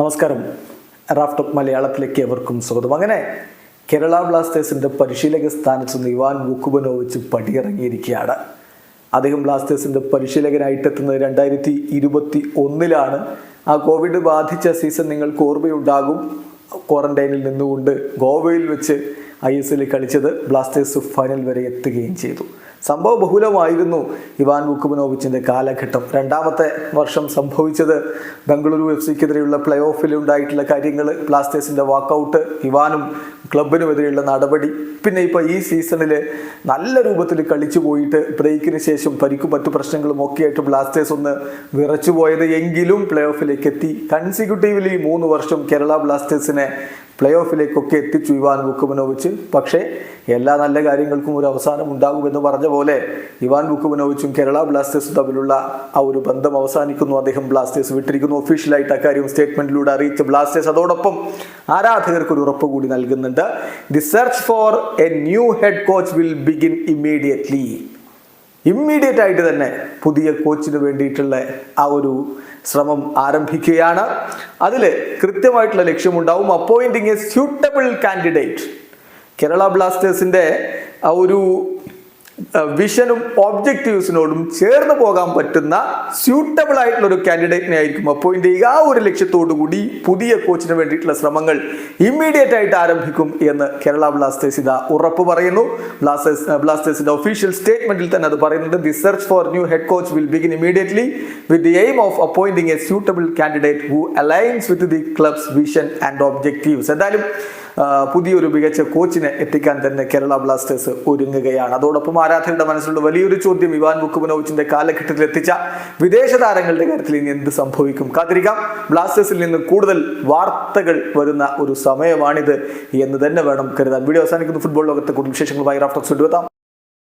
നമസ്കാരം. റാഫ്റ്റോപ്പ് മലയാളത്തിലേക്ക് എവർക്കും സ്വാഗതം. അങ്ങനെ കേരള ബ്ലാസ്റ്റേഴ്സിന്റെ പരിശീലക സ്ഥാനത്ത് നിന്ന് ഇവാൻ വുക്കുബനോവിച്ച് പടിയിറങ്ങിയിരിക്കുകയാണ്. അദ്ദേഹം ബ്ലാസ്റ്റേഴ്സിന്റെ പരിശീലകനായിട്ടെത്തുന്നത് രണ്ടായിരത്തി ഇരുപത്തി ഒന്നിലാണ് ആ കോവിഡ് ബാധിച്ച സീസൺ നിങ്ങൾക്ക് ഓർമ്മയുണ്ടാകും. ക്വാറന്റൈനിൽ നിന്നുകൊണ്ട് ഗോവയിൽ വെച്ച് ഐ എസ് എല്ലിൽ കളിച്ചത് ബ്ലാസ്റ്റേഴ്സ് ഫൈനൽ വരെ എത്തുകയും ചെയ്തു. സംഭവ ബഹുലമായിരുന്നു ഇവാൻ വുക്കുബനോവിച്ചിന്റെ കാലഘട്ടം. രണ്ടാമത്തെ വർഷം സംഭവിച്ചത് ബംഗളൂരു എഫ് സിക്കെതിരെയുള്ള പ്ലേ ഓഫിൽ ഉണ്ടായിട്ടുള്ള കാര്യങ്ങൾ ബ്ലാസ്റ്റേഴ്സിന്റെ വാക്കൗട്ട് ഇവാനും ക്ലബിനുമെതിരെയുള്ള നടപടി. പിന്നെ ഇപ്പോൾ ഈ സീസണിൽ നല്ല രൂപത്തിൽ കളിച്ചു പോയിട്ട് ബ്രേക്കിന് ശേഷം പരിക്കും മറ്റു പ്രശ്നങ്ങളും ഒക്കെ ആയിട്ട് ബ്ലാസ്റ്റേഴ്സ് ഒന്ന് വിറച്ചു പോയത് എങ്കിലും പ്ലേ ഓഫിലേക്ക് എത്തി. കൺസിക്യൂട്ടീവ്ലി മൂന്ന് വർഷം കേരള ബ്ലാസ്റ്റേഴ്സിനെ പ്ലേ ഓഫിലേക്കൊക്കെ എത്തിച്ചു ഇവാൻ ബുക്കുമനോവിച്ച് പക്ഷേ എല്ലാ നല്ല കാര്യങ്ങൾക്കും ഒരു അവസാനം ഉണ്ടാകുമെന്ന് പറഞ്ഞ പോലെ ഇവാൻ ബുക്കുമനോവിച്ചും കേരള ബ്ലാസ്റ്റേഴ്സും തമ്മിലുള്ള ആ ഒരു ബന്ധം അവസാനിക്കുന്നു. അദ്ദേഹം ബ്ലാസ്റ്റേഴ്സ് വിട്ടിരിക്കുന്നു. ഒഫീഷ്യലായിട്ട് അക്കാര്യം സ്റ്റേറ്റ്മെന്റിലൂടെ അറിയിച്ച ബ്ലാസ്റ്റേഴ്സ് അതോടൊപ്പം ആരാധകർക്ക് ഒരു ഉറപ്പ് കൂടി നൽകുന്നുണ്ട്. The search for a new head coach will begin immediately immediate ആയിട്ട് തന്നെ പുതിയ കോച്ചിന് വേണ്ടിയിട്ടുള്ള ആ ഒരു ശ്രമം ആരംഭിക്കുകയാണ്. അതിൽ കൃത്യമായിട്ടുള്ള ലക്ഷ്യമുണ്ടാവും. Appointing a suitable candidate Kerala ബ്ലാസ്റ്റേഴ്സിന്റെ ഒരു വിഷനും ഒബ്ജക്റ്റീവ്സിനോടും ചേർന്ന് പോകാൻ പറ്റുന്ന സ്യൂട്ടബിൾ ആയിട്ടുള്ള ഒരു കാൻഡിഡേറ്റിനെ ആയിരിക്കും അപ്പോയിന്റ് ചെയ്യുക. ആ ഒരു ലക്ഷ്യത്തോടു കൂടി പുതിയ കോച്ചിന് വേണ്ടിയിട്ടുള്ള ശ്രമങ്ങൾ ഇമ്മീഡിയറ്റ് ആയിട്ട് ആരംഭിക്കും എന്ന് കേരള ബ്ലാസ്റ്റേഴ്സ് ഇതാ ഉറപ്പ് പറയുന്നു. ബ്ലാസ്റ്റേഴ്സ് ബ്ലാസ്റ്റേഴ്സിന്റെ ഒഫീഷ്യൽ സ്റ്റേറ്റ്മെന്റിൽ തന്നെ അത് പറയുന്നുണ്ട്. The search for new head coach will begin immediately with the aim of appointing a suitable candidate who aligns with the club's vision and objectives എന്തായാലും ആ, പുതിയൊരു മികച്ച കോച്ചിനെ എത്തിക്കാൻ തന്നെ കേരള ബ്ലാസ്റ്റേഴ്സ് ഒരുങ്ങുകയാണ്. അതോടൊപ്പം ആരാധകരുടെ മനസ്സിലുള്ള വലിയൊരു ചോദ്യം ഇവാൻ മുക്കുമനോവിച്ചിന്റെ കാലഘട്ടത്തിൽ എത്തിച്ച വിദേശ താരങ്ങളുടെ കാര്യത്തിൽ ഇനി എന്ത് സംഭവിക്കും? കാത്തിരിക്കാം. ബ്ലാസ്റ്റേഴ്സിൽ നിന്ന് കൂടുതൽ വാർത്തകൾ വരുന്ന ഒരു സമയമാണിത് എന്ന് തന്നെ വേണം കരുതാൻ. വീഡിയോ അവസാനിക്കുന്നു. ഫുട്ബോൾ ലോകത്തെ കൂടുതൽ വിശേഷങ്ങളുമായി റാഫ്റ്റോക്സ് കൊണ്ടുവെത്താം.